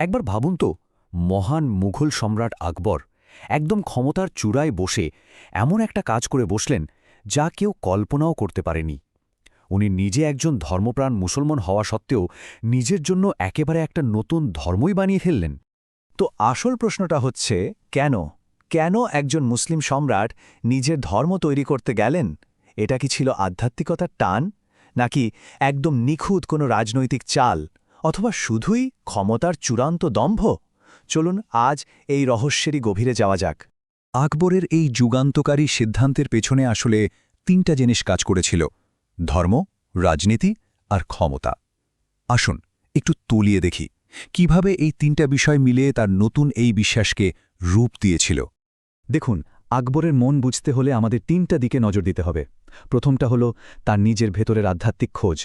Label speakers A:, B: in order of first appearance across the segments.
A: একবার ভাবুন তো, মহান মুঘল সম্রাট আকবর একদম ক্ষমতার চূড়ায় বসে এমন একটা কাজ করে বসলেন যা কেউ কল্পনাও করতে পারেনি। উনি নিজে একজন ধর্মপ্রাণ মুসলমান হওয়া সত্ত্বেও নিজের জন্য একেবারে একটা নতুন ধর্মই বানিয়ে ফেললেন।
B: তো আসল প্রশ্নটা হচ্ছে, কেন? কেন একজন মুসলিম সম্রাট নিজের ধর্ম তৈরি করতে গেলেন? এটা কি ছিল আধ্যাত্মিকতার টান? নাকি একদম নিখুঁত কোনো রাজনৈতিক চাল? অথবা শুধুই ক্ষমতার চূড়ান্ত দম্ভ? চলুন আজ এই রহস্যেরই গভীরে যাওয়া যাক।
C: আকবরের এই যুগান্তকারী সিদ্ধান্তের পেছনে আসলে তিনটা জিনিস কাজ করেছিল, ধর্ম, রাজনীতি আর ক্ষমতা। আসুন একটু তলিয়ে দেখি, কীভাবে এই তিনটা বিষয় মিলিয়ে তার নতুন এই বিশ্বাসকে রূপ দিয়েছিল।
B: দেখুন, আকবরের মন বুঝতে হলে আমাদের তিনটা দিকে নজর দিতে হবে। প্রথমটা হলো তার নিজের ভেতরের আধ্যাত্মিক খোঁজ।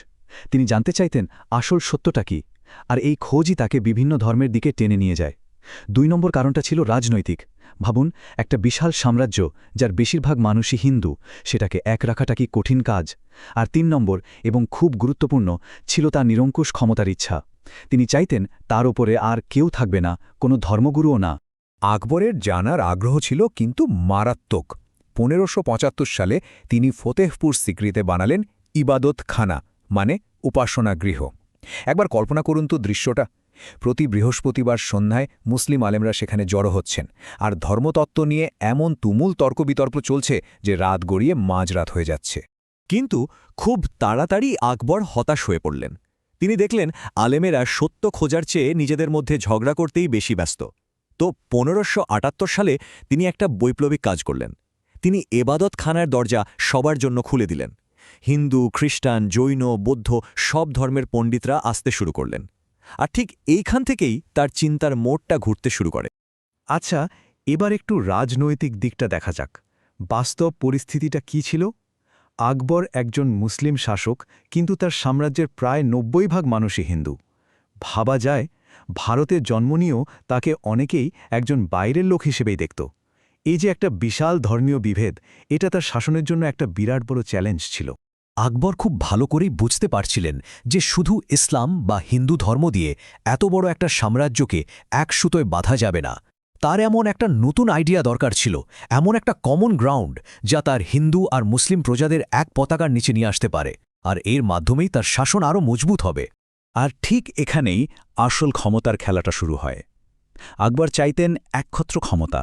B: তিনি জানতে চাইতেন আসল সত্যটা কি, আর এই খোঁজই তাকে বিভিন্ন ধর্মের দিকে টেনে নিয়ে যায়। দুই নম্বর কারণটা ছিল রাজনৈতিক। ভাবুন, একটা বিশাল সাম্রাজ্য যার বেশিরভাগ মানুষই হিন্দু, সেটাকে এক রাখাটা কি কঠিন কাজ? আর তিন নম্বর, এবং খুব গুরুত্বপূর্ণ, ছিল তার নিরঙ্কুশ ক্ষমতার ইচ্ছা। তিনি চাইতেন তার ওপরে আর কেউ থাকবে না, কোনো ধর্মগুরুও না।
C: আকবরের জানার আগ্রহ ছিল কিন্তু মারাত্মক। পনেরোশো সালে তিনি ফতেহপুর সিক্রিতে বানালেন ইবাদত খানা মানে উপাসনা গৃহ। একবার কল্পনা করুন তো দৃশ্যটা। প্রতি বৃহস্পতিবার সন্ধ্যায় মুসলিম আলেমরা সেখানে জড়ো হচ্ছেন আর ধর্মতত্ত্ব নিয়ে এমন তুমুল তর্কবিতর্ক চলছে যে রাত গড়িয়ে মাঝরাত হয়ে যাচ্ছে।
D: কিন্তু খুব তাড়াতাড়ি আকবর হতাশ হয়ে পড়লেন। তিনি দেখলেন আলেমেরা সত্য খোঁজার চেয়ে নিজেদের মধ্যে ঝগড়া করতেই বেশি ব্যস্ত। তো পনেরোশো সালে তিনি একটা বৈপ্লবিক কাজ করলেন। তিনি এবাদত খানার দরজা সবার জন্য খুলে দিলেন। হিন্দু, খ্রিস্টান, জৈন, বৌদ্ধ সব ধর্মের পণ্ডিতরা আসতে শুরু করলেন। আর ঠিক এইখান থেকেই তার চিন্তার মোড়টা ঘুরতে শুরু করে।
B: আচ্ছা এবার একটু রাজনৈতিক দিকটা দেখা যাক। বাস্তব পরিস্থিতিটা কি ছিল? আকবর একজন মুসলিম শাসক, কিন্তু তার সাম্রাজ্যের প্রায় নব্বই ভাগ মানুষই হিন্দু। ভাবা যায় ভারতের জন্ম নিয়েও তাকে অনেকেই একজন বাইরের লোক হিসেবেই দেখত। এই যে একটা বিশাল ধর্মীয় বিভেদ, এটা তার শাসনের জন্য একটা বিরাট বড় চ্যালেঞ্জ ছিল।
A: আকবর খুব ভালো করেই বুঝতে পারছিলেন যে শুধু ইসলাম বা হিন্দু ধর্ম দিয়ে এত বড় একটা সাম্রাজ্যকে এক সুতোয় বাধা যাবে না। তার এমন একটা নতুন আইডিয়া দরকার ছিল, এমন একটা কমন গ্রাউন্ড যা তার হিন্দু আর মুসলিম প্রজাদের এক পতাকার নিচে নিয়ে আসতে পারে, আর এর মাধ্যমেই তার শাসন আরও মজবুত হবে।
B: আর ঠিক এখানেই আসল ক্ষমতার খেলাটা শুরু হয়। আকবর চাইতেন একক্ষত্র ক্ষমতা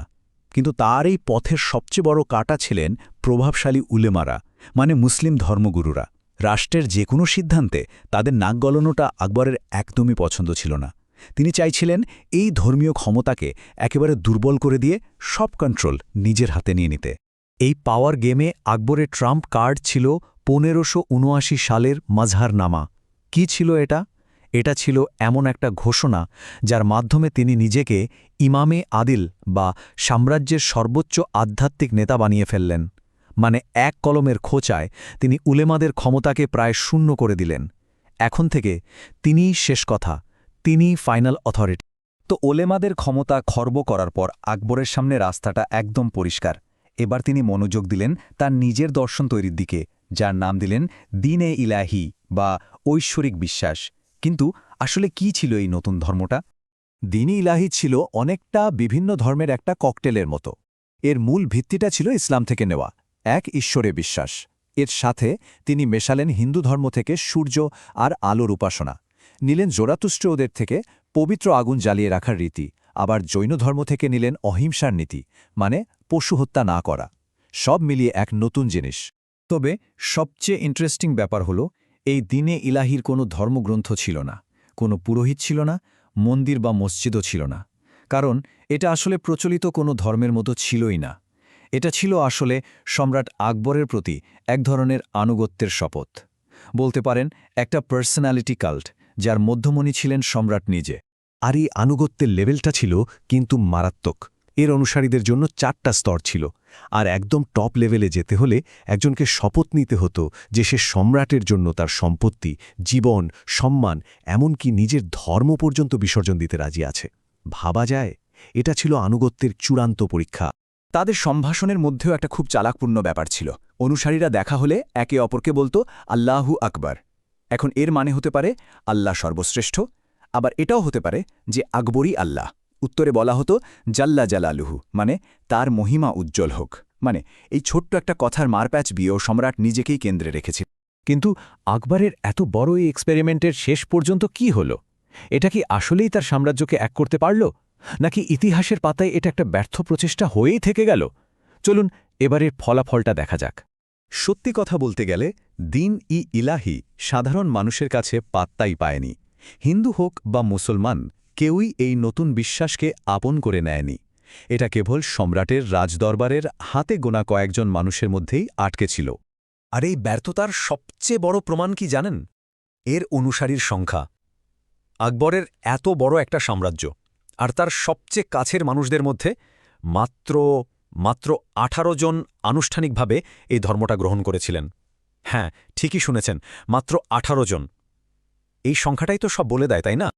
B: কিন্তু তার এই পথের সবচেয়ে বড় কাটা ছিলেন প্রভাবশালী উলেমারা মানে মুসলিম ধর্মগুরুরা। রাষ্ট্রের যে কোনো সিদ্ধান্তে তাদের নাক গলনোটা আকবরের একদমই পছন্দ ছিল না। তিনি চাইছিলেন এই ধর্মীয় ক্ষমতাকে একেবারে দুর্বল করে দিয়ে সব কন্ট্রোল নিজের হাতে নিয়ে নিতে। এই পাওয়ার গেমে আকবরের ট্রাম্প কার্ড ছিল পনেরোশো সালের মাজহারনামা। কি ছিল এটা? এটা ছিল এমন একটা ঘোষণা যার মাধ্যমে তিনি নিজেকে ইমামে আদিল বা সাম্রাজ্যের সর্বোচ্চ আধ্যাত্মিক নেতা বানিয়ে ফেললেন। মানে এক কলমের খোঁচায় তিনি উলেমাদের ক্ষমতাকে প্রায় শূন্য করে দিলেন। এখন থেকে তিনিই শেষ কথা, তিনিই ফাইনাল অথরিটি। তো ওলেমাদের ক্ষমতা খর্ব করার পর আকবরের সামনে রাস্তাটা একদম পরিষ্কার। এবার তিনি মনোযোগ দিলেন তার নিজের দর্শন তৈরির দিকে, যার নাম দিলেন দিনে ইলাহি বা ঐশ্বরিক বিশ্বাস। কিন্তু আসলে কি ছিল এই নতুন ধর্মটা? দিনই ইলাহি ছিল অনেকটা বিভিন্ন ধর্মের একটা ককটেলের মতো। এর মূল ভিত্তিটা ছিল ইসলাম থেকে নেওয়া, এক ঈশ্বরে বিশ্বাস। এর সাথে তিনি মেশালেন হিন্দু ধর্ম থেকে সূর্য আর আলোর উপাসনা। নিলেন জোরাতুষ্ট্র ওদের থেকে পবিত্র আগুন জ্বালিয়ে রাখার রীতি, আবার জৈন ধর্ম থেকে নিলেন অহিংসার নীতি মানে পশু হত্যা না করা। সব মিলিয়ে এক নতুন জিনিস। তবে সবচেয়ে ইন্টারেস্টিং ব্যাপার হল, এই দিনে ইলাহির কোনো ধর্মগ্রন্থ ছিল না, কোনো পুরোহিত ছিল না মন্দির বা মসজিদও ছিল না। কারণ এটা আসলে প্রচলিত কোনো ধর্মের মতো ছিলই না। এটা ছিল আসলে সম্রাট আকবরের প্রতি এক ধরনের আনুগত্যের শপথ। বলতে পারেন, একটা পার্সোনালিটি কাল্ট যার মধ্যমণি ছিলেন সম্রাট নিজে। আর এই আনুগত্যের লেভেলটা ছিল কিন্তু মারাত্মক। এর অনুসারীদের জন্য চারটা স্তর ছিল, আর একদম টপ লেভেলে যেতে হলে একজনকে শপথ নিতে হতো যে সে সম্রাটের জন্য তার সম্পত্তি, জীবন, সম্মান, এমনকি নিজের ধর্ম পর্যন্ত বিসর্জন দিতে রাজি আছে। ভাবা যায়, এটা ছিল আনুগত্যের চূড়ান্ত পরীক্ষা। তাদের সম্ভাষণের মধ্যেও একটা খুব চালাকপূর্ণ ব্যাপার ছিল। অনুসারীরা দেখা হলে একে অপরকে বলতো, আল্লাহু আকবার। এখন এর মানে হতে পারে, আল্লাহ সর্বশ্রেষ্ঠ।
E: আবার এটাও হতে পারে যে, আকবরই আল্লাহ। উত্তরে বলা হতো, জাল্লা জালালুহু মানে তার মহিমা উজ্জ্বল হোক। মানে এই ছোট্ট একটা কথার মারপ্যাচ বিয়েও সম্রাট নিজেকেই কেন্দ্রে রেখেছিল
B: কিন্তু আকবরের এত বড় এই এক্সপেরিমেন্টের শেষ পর্যন্ত কি হল? এটা কি আসলেই তার সাম্রাজ্যকে এক করতে পারল? নাকি ইতিহাসের পাতায় এটা একটা ব্যর্থ প্রচেষ্টা হয়েই থেকে গেল? চলুন এবারের ফলাফলটা দেখা যাক।
E: সত্যি কথা বলতে গেলে, দিন ই ইলাহি সাধারণ মানুষের কাছে পাত্তাই পায়নি। হিন্দু হোক বা মুসলমান কেউই এই নতুন বিশ্বাসকে আপন করে নেয়নি। এটা কেবল সম্রাটের রাজদরবারের হাতে গোনা কয়েকজন মানুষের মধ্যেই আটকে ছিল।
F: আর এই ব্যর্থতার সবচেয়ে বড় প্রমাণ কি জানেন? এর অনুসারীর সংখ্যা। আকবরের এত বড় একটা সাম্রাজ্য। আর তার সবচেয়ে কাছের মানুষদের মধ্যে মাত্র মাত্র আঠারো জন আনুষ্ঠানিকভাবে এই ধর্মটা গ্রহণ করেছিলেন। হ্যাঁ ঠিকই শুনেছেন, মাত্র আঠারো জন। এই সংখ্যাটাই তো সব বলে দেয়, তাই না?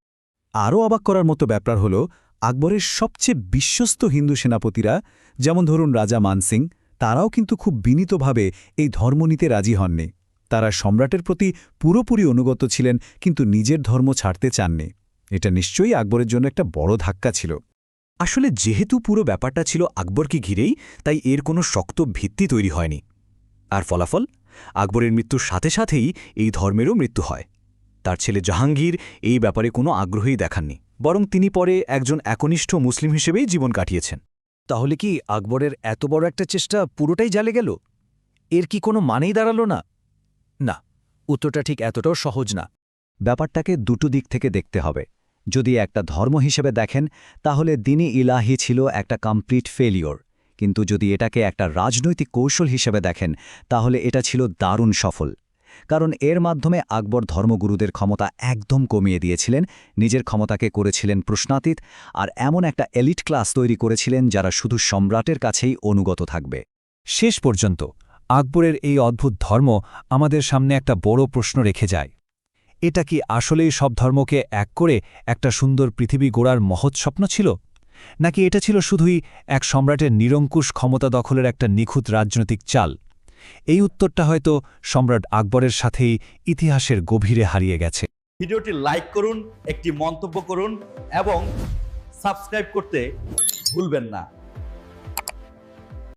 E: আরও অবাক করার মতো ব্যাপার হল, আকবরের সবচেয়ে বিশ্বস্ত হিন্দু সেনাপতিরা, যেমন ধরুন রাজা মানসিং তারাও কিন্তু খুব বিনীতভাবে এই ধর্ম নিতে রাজি হননি। তারা সম্রাটের প্রতি পুরোপুরি অনুগত ছিলেন, কিন্তু নিজের ধর্ম ছাড়তে চাননি। এটা নিশ্চয়ই আকবরের জন্য একটা বড় ধাক্কা ছিল।
F: আসলে যেহেতু পুরো ব্যাপারটা ছিল আকবরকে ঘিরেই, তাই এর কোনো শক্ত ভিত্তি তৈরি হয়নি। আর ফলাফল? আকবরের মৃত্যুর সাথে সাথেই এই ধর্মেরও মৃত্যু হয়। তার ছেলে জাহাঙ্গীর এই ব্যাপারে কোনো আগ্রহই দেখাননি, বরং তিনি পরে একজন একনিষ্ঠ মুসলিম হিসেবেই জীবন কাটিয়েছেন। তাহলে কি আকবরের এত বড় একটা চেষ্টা পুরোটাই জালে গেল? এর কি কোনো মানেই দাঁড়াল না? না, উত্তরটা ঠিক এতটাও সহজ না।
B: ব্যাপারটাকে দুটো দিক থেকে দেখতে হবে। যদি একটা ধর্ম হিসেবে দেখেন, তাহলে দিনই ইলাহি ছিল একটা কমপ্লিট ফেলিওর কিন্তু যদি এটাকে একটা রাজনৈতিক কৌশল হিসেবে দেখেন, তাহলে এটা ছিল দারুণ সফল। কারণ এর মাধ্যমে আকবর ধর্মগুরুদের ক্ষমতা একদম কমিয়ে দিয়েছিলেন, নিজের ক্ষমতাকে করেছিলেন প্রশ্নাতীত আর এমন একটা এলিট ক্লাস তৈরি করেছিলেন যারা শুধু সম্রাটের কাছেই অনুগত থাকবে। শেষ পর্যন্ত আকবরের এই অদ্ভুত ধর্ম আমাদের সামনে একটা বড় প্রশ্ন রেখে যায়। এটা কি আসলেই সব ধর্মকে এক করে একটা সুন্দর পৃথিবী গোড়ার মহৎ স্বপ্ন ছিল? নাকি এটা ছিল শুধুই এক সম্রাটের নিরঙ্কুশ ক্ষমতা দখলের একটা নিখুঁত রাজনৈতিক চাল? এই উত্তরটা হয়তো সম্রাট আকবরের সাথেই ইতিহাসের গভীরে হারিয়ে গেছে।
G: ভিডিওটি লাইক করুন, একটি মন্তব্য করুন এবং সাবস্ক্রাইব করতে ভুলবেন না।